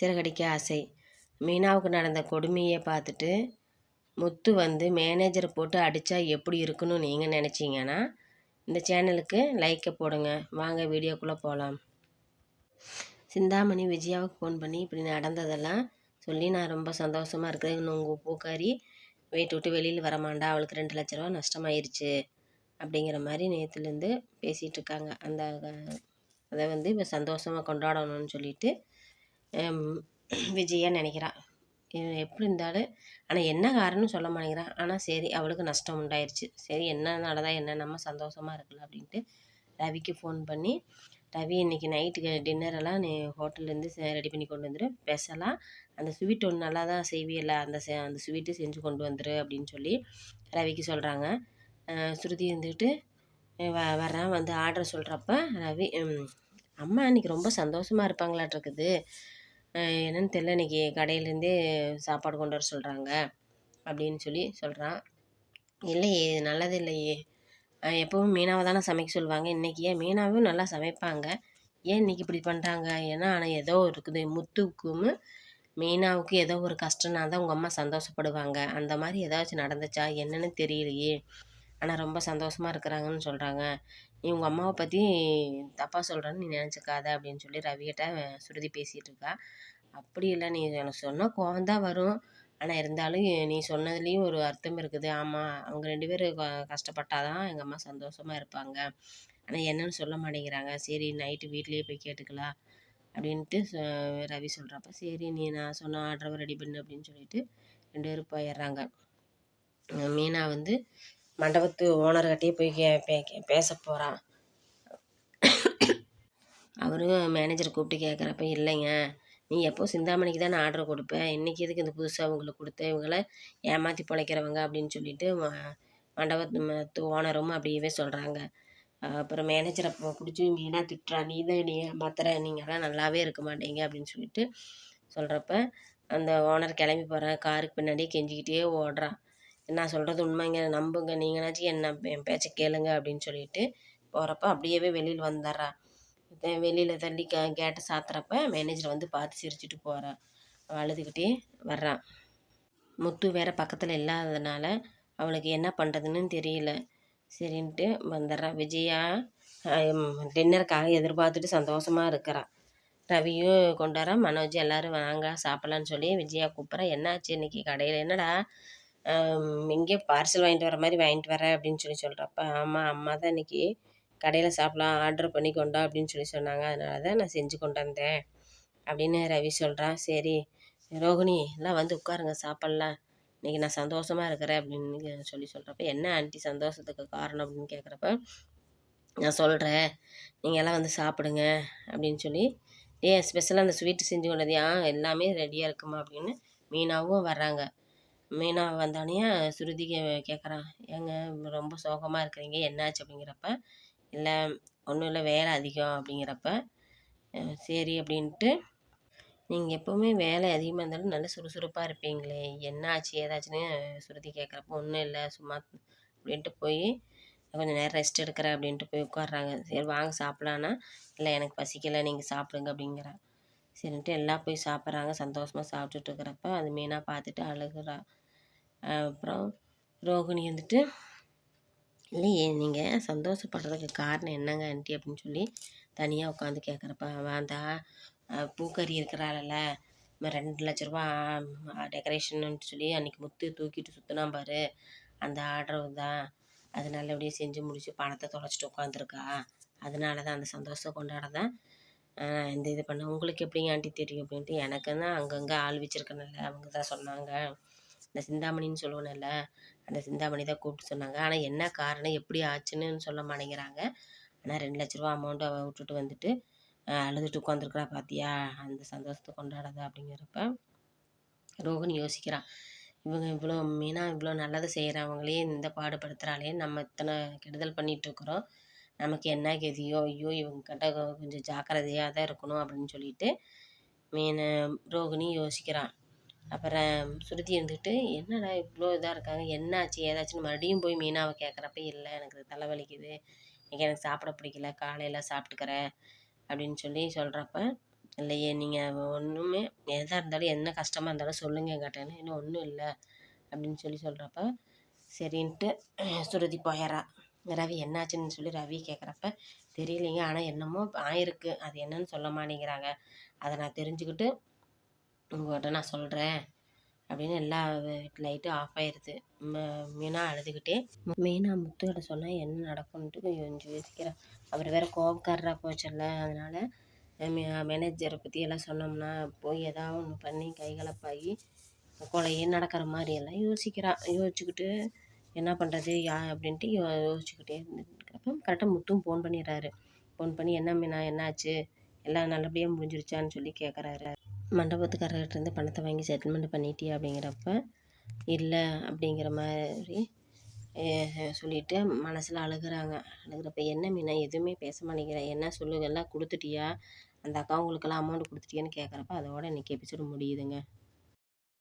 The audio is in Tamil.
சிறகடிக்க ஆசை. மீனாவுக்கு நடந்த கொடுமையை பார்த்துட்டு முத்து வந்து மேனேஜரை போட்டு அடித்தா எப்படி இருக்குன்னு நீங்கள் நினச்சிங்கன்னா இந்த சேனலுக்கு லைக்கை போடுங்க. வாங்க வீடியோக்குள்ளே போகலாம் சிந்தாமணி விஜயாவுக்கு ஃபோன் பண்ணி இப்படி நடந்ததெல்லாம் சொல்லி நான் ரொம்ப சந்தோஷமாக இருக்கிறேன். இன்னும் உங்கள் பூக்காரி வீட்டு விட்டு வெளியில் வரமாண்டா அவளுக்கு ரெண்டு லட்ச ரூபா நஷ்டமாயிருச்சு அப்படிங்கிற மாதிரி நேற்றுலேருந்து பேசிகிட்டு இருக்காங்க. அந்த அதை வந்து இப்போ சந்தோஷமாக கொண்டாடணும்னு சொல்லிட்டு விஜயா நினைக்கிறான் எப்படி இருந்தாலும் ஆனால் என்ன காரணம்னு சொல்ல மாட்டேங்கிறான் ஆனால் சரி அவளுக்கு நஷ்டம் உண்டாயிருச்சு. சரி என்ன நடந்தால் என்ன நம்ம சந்தோஷமாக இருக்கலாம் அப்படின்ட்டு ரவிக்கு ஃபோன் பண்ணி ரவி இன்றைக்கி நைட்டுக்கு டின்னரெல்லாம் நீ ஹோட்டல்லேருந்து ரெடி பண்ணி கொண்டு வந்துடு ஸ்பெஷலாக அந்த ஸ்வீட் ஒன்று நல்லா தான் செய்வியல்ல. அந்த செ அந்த ஸ்வீட்டு செஞ்சு கொண்டு வந்துடு அப்படின்னு சொல்லி ரவிக்கு சொல்கிறாங்க ஸ்ருதி இருந்துக்கிட்டு வ வர்றேன். வந்து ஆர்டர் சொல்கிறப்ப ரவி அம்மா இன்றைக்கி ரொம்ப சந்தோஷமாக இருப்பாங்களாட்ருக்குது என்னன்னு தெரில இன்றைக்கி கடையிலேருந்தே சாப்பாடு கொண்டு வர சொல்கிறாங்க அப்படின்னு சொல்லி சொல்கிறான் இல்லையே நல்லது இல்லையே. எப்பவும் மீனாவை தானே சமைக்க சொல்லுவாங்க. இன்றைக்கி ஏன் மீனாவும் நல்லா சமைப்பாங்க? ஏன் இன்றைக்கி இப்படி பண்ணுறாங்க ஏன்னா ஆனால் ஏதோ இருக்குது. முத்துக்கும் மீனாவுக்கு ஏதோ ஒரு கஷ்டம்னா தான் உங்கள் அம்மா சந்தோஷப்படுவாங்க. அந்த மாதிரி ஏதாச்சும் நடந்துச்சா? என்னன்னு தெரியலையே. ஆனால் ரொம்ப சந்தோஷமாக இருக்கிறாங்கன்னு சொல்கிறாங்க நீ உங்கள் அம்மாவை பற்றி தப்பாக சொல்கிறேன்னு நீ நினச்சிக்காத அப்படின்னு சொல்லி ரவிகிட்ட சுருதி பேசிகிட்டு இருக்கா அப்படி இல்லை நீ எனக்கு சொன்னால் கோவம் தான் வரும். ஆனால் இருந்தாலும் நீ சொன்னதுலேயும் ஒரு அர்த்தம் இருக்குது. ஆமாம் அவங்க ரெண்டு பேரும் கஷ்டப்பட்டால் தான் எங்கள் அம்மா சந்தோஷமாக இருப்பாங்க. ஆனால் என்னன்னு சொல்ல மாட்டேங்கிறாங்க. சரி நைட்டு வீட்லேயே போய் கேட்டுக்கலாம் அப்படின்ட்டு ரவி சொல்கிறப்ப சரி நீ நான் சொன்ன ஆர்டரை ரெடி பண்ணு அப்படின்னு சொல்லிட்டு ரெண்டு பேரும் போயிடுறாங்க. மீனா வந்து மண்டபத்து ஓனர்கிட்டயே போய் கே பேச போகிறான் அவரும் மேனேஜரை கூப்பிட்டு கேட்குறப்ப இல்லைங்க நீ எப்போ சிந்தாமணிக்கு தானே ஆர்டர் கொடுப்பேன் இன்றைக்கி எதுக்கு இந்த புதுசாக அவங்களுக்கு கொடுத்த? இவங்கள ஏமாற்றி பிழைக்கிறவங்க அப்படின்னு சொல்லிட்டு மண்டபத்து ஓனரும் அப்படியே சொல்கிறாங்க அப்புறம் மேனேஜரை பிடிச்சி மீனாக திட்டுறா? நீ தான் நீ மாத்திர நீங்கள்லாம் நல்லாவே இருக்க மாட்டீங்க அப்படின்னு சொல்லிட்டு சொல்கிறப்ப அந்த ஓனர் கிளம்பி போகிறேன் காருக்கு பின்னாடியே கெஞ்சிக்கிட்டே ஓடுறான். நான் சொல்கிறது உண்மைங்க. நம்புங்க. நீங்களாச்சும் என்ன என் பேச்சை கேளுங்க அப்படின்னு சொல்லிட்டு போகிறப்ப அப்படியேவே வெளியில் வந்துடுறா. வெளியில் தள்ளி க கேட்டை சாத்துறப்ப மேனேஜர் வந்து பார்த்து சிரிச்சுட்டு போகிறான் அழுதுகிட்டே வர்றான் முத்து வேறு பக்கத்தில் இல்லாததுனால அவளுக்கு என்ன பண்ணுறதுன்னு தெரியல. சரின்ட்டு வந்துடுறான் விஜயா டின்னருக்காக எதிர்பார்த்துட்டு சந்தோஷமாக இருக்கிறான் ரவியும் கொண்டாரான் மனோஜ் எல்லோரும் வாங்க சாப்பிட்லான்னு சொல்லி விஜயா கூப்பிட்றா. என்னாச்சு இன்றைக்கி கடையில் என்னடா? இங்கே பார்சல் வாங்கிட்டு வர மாதிரி வாங்கிட்டு வரேன் அப்படின்னு சொல்லி சொல்கிறப்ப ஆமாம் அம்மா தான் இன்றைக்கி கடையில் சாப்பிட்லாம் ஆர்டர் பண்ணி கொண்டா அப்படின்னு சொல்லி சொன்னாங்க. அதனால தான் நான் செஞ்சு கொண்டு வந்தேன் அப்படின்னு ரவி சொல்கிறான் சரி ரோகிணி எல்லாம் வந்து உட்காருங்க சாப்பிட்லாம். இன்றைக்கி நான் சந்தோஷமாக இருக்கிறேன் அப்படின்னு சொல்லி சொல்கிறப்ப என்ன ஆண்டி சந்தோஷத்துக்கு காரணம் அப்படின்னு கேட்குறப்ப நான் சொல்கிறேன் நீங்கள் எல்லாம் வந்து சாப்பிடுங்க அப்படின்னு சொல்லி ஏ ஸ்பெஷலாக அந்த ஸ்வீட்டு செஞ்சு கொண்டது எல்லாமே ரெடியாக இருக்குமா அப்படின்னு மீனாவும் வர்றாங்க. மீனா வந்தோடனே சுருதி கேட்குறான் ஏங்க ரொம்ப சோகமாக இருக்கிறீங்க என்னாச்சு? அப்படிங்கிறப்ப இல்லை ஒன்றும் இல்லை வேலை அதிகம். அப்படிங்கிறப்ப சரி அப்படின்ட்டு நீங்கள் எப்போவுமே வேலை அதிகமாக இருந்தாலும் நல்ல சுறுசுறுப்பாக இருப்பீங்களே என்னாச்சு ஏதாச்சுன்னு? சுருதி கேட்குறப்ப ஒன்றும் இல்லை சும்மா அப்படின்ட்டு போய் கொஞ்சம் நேரம் ரெஸ்ட் எடுக்கிறேன் அப்படின்ட்டு போய் உட்காடுறாங்க சரி வாங்க சாப்பிட்லான்னா இல்லை எனக்கு பசிக்கலை நீங்கள் சாப்பிடுங்க அப்படிங்கிறா. சரின்ட்டு எல்லாம் போய் சாப்பிட்றாங்க. சந்தோஷமாக சாப்பிட்டுட்டு இருக்கிறப்ப அது மீனாக பார்த்துட்டு அழுகுறா. அப்புறம் ரோகிணி வந்துட்டு இல்லையே நீங்கள் சந்தோஷப்படுறதுக்கு காரணம் என்னங்க ஆண்டி? அப்படின்னு சொல்லி தனியாக உட்காந்து கேட்குறப்ப அவன் பூக்கறி இருக்கிறாள்ல. ரெண்டு லட்ச ரூபா டெக்கரேஷன்னு சொல்லி அன்றைக்கி முத்து தூக்கிட்டு சுற்றினா பாரு. அந்த ஆர்டர் தான். அது நல்லபடியாக செஞ்சு முடித்து பணத்தை தொலைச்சிட்டு உட்காந்துருக்கா. அதனால தான் அந்த சந்தோஷம் கொண்டாட தான் இந்த இது பண்ண. உங்களுக்கு எப்படிங்க ஆண்டி தெரியும் அப்படின்ட்டு எனக்கு தான் அங்கங்கே ஆள் வச்சுருக்கனால அவங்க தான் சொன்னாங்க. இந்த சிந்தாமணின்னு சொல்லுவேன்ல அந்த சிந்தாமணி தான் கூப்பிட்டு சொன்னாங்க. ஆனால் என்ன காரணம் எப்படி ஆச்சுன்னு சொல்ல மாட்டேங்கிறாங்க. ஆனால் ரெண்டு லட்ச ரூபா அமௌண்ட்டு அவள் விட்டுட்டு வந்துட்டு அழுதுட்டு உட்காந்துருக்குறா பார்த்தியா அந்த சந்தோஷத்தை கொண்டாடாத அப்படிங்கிறப்ப ரோஹன் யோசிக்கிறான். இவங்க இவ்வளோ மீனா இவ்வளோ நல்லது செய்கிறவங்களே இந்த பாடுபடுத்துகிறாளே நம்ம இத்தனை கெடுதல் பண்ணிகிட்ருக்குறோம் நமக்கு என்ன கதியோ ஐயோ இவங்க கிட்ட கொஞ்சம் ஜாக்கிரதையாக தான் இருக்கணும் அப்படின்னு சொல்லிட்டு மீன் ரோகிணி யோசிக்கிறான் அப்புறம் சுருதி இருந்துக்கிட்டு என்னடா இவ்வளோ இதாக இருக்காங்க? என்னாச்சு? ஏதாச்சுன்னு? மறுபடியும் போய் மீனாவை கேட்குறப்ப இல்லை எனக்கு தலைவலிக்குது. இன்றைக்கி எனக்கு சாப்பிட பிடிக்கல. காலையில் சாப்பிட்டுக்கிறேன் அப்படின்னு சொல்லி சொல்கிறப்ப இல்லையே நீங்கள் ஒன்றுமே எதாக இருந்தாலும் என்ன கஷ்டமாக இருந்தாலும் சொல்லுங்கள் என்கிட்டன்னு. இன்னும் ஒன்றும் இல்லை. அப்படின்னு சொல்லி சொல்கிறப்ப சரின்ட்டு சுருதி போயிடுறா. ரவி என்னாச்சுன்னு சொல்லி ரவி கேட்குறப்ப தெரியலைங்க. ஆனால் என்னமோ ஆயிருக்கு. அது என்னன்னு சொல்ல மாட்டேங்கிறாங்க அதை நான் தெரிஞ்சுக்கிட்டு உங்கள்கிட்ட நான் சொல்கிறேன் அப்படின்னு எல்லா லைட்டும் ஆஃப் ஆயிடுது ம- மீனா அழுதுகிட்டே மீனா முத்துக்கிட்ட சொன்னால் என்ன நடக்கும்ன்ட்டு கொஞ்சம் யோசிக்கிறேன் அவர் வேறு கோபக்காரராக போச்சல்ல. அதனால் மேனேஜரை பற்றி எல்லாம் சொன்னோம்னா போய் ஏதாவது ஒன்று பண்ணி கைகலப்பாகி கொலையே நடக்கிற மாதிரி எல்லாம் யோசிக்கிறான் யோசிச்சுக்கிட்டு என்ன பண்ணுறது யா அப்படின்ட்டு யோ யோசிச்சுக்கிட்டே இருந்துருக்கிறப்ப கரெக்டாக முத்தும் ஃபோன் பண்ணிடுறாரு. ஃபோன் பண்ணி என்ன மீனா என்னாச்சு? எல்லாம் நல்லபடியாக முடிஞ்சிருச்சான்னு சொல்லி கேட்குறாரு மண்டபத்துக்காரர்கிட்டருந்து பணத்தை வாங்கி செட்டில்மெண்ட் பண்ணிட்டியா? அப்படிங்கிறப்ப இல்லை அப்படிங்கிற மாதிரி சொல்லிட்டு மனசில் அழுகுறாங்க. அழுகுறப்ப என்ன மீனா எதுவுமே பேச மாட்டேங்கிறேன் என்ன சொல்லு? எல்லாம் கொடுத்துட்டியா? அந்த அக்கா உங்களுக்கெல்லாம் அமௌண்ட் கொடுத்துட்டியான்னு கேட்குறப்ப அதோட இன்றைக்கி எபிசோடு முடியுதுங்க.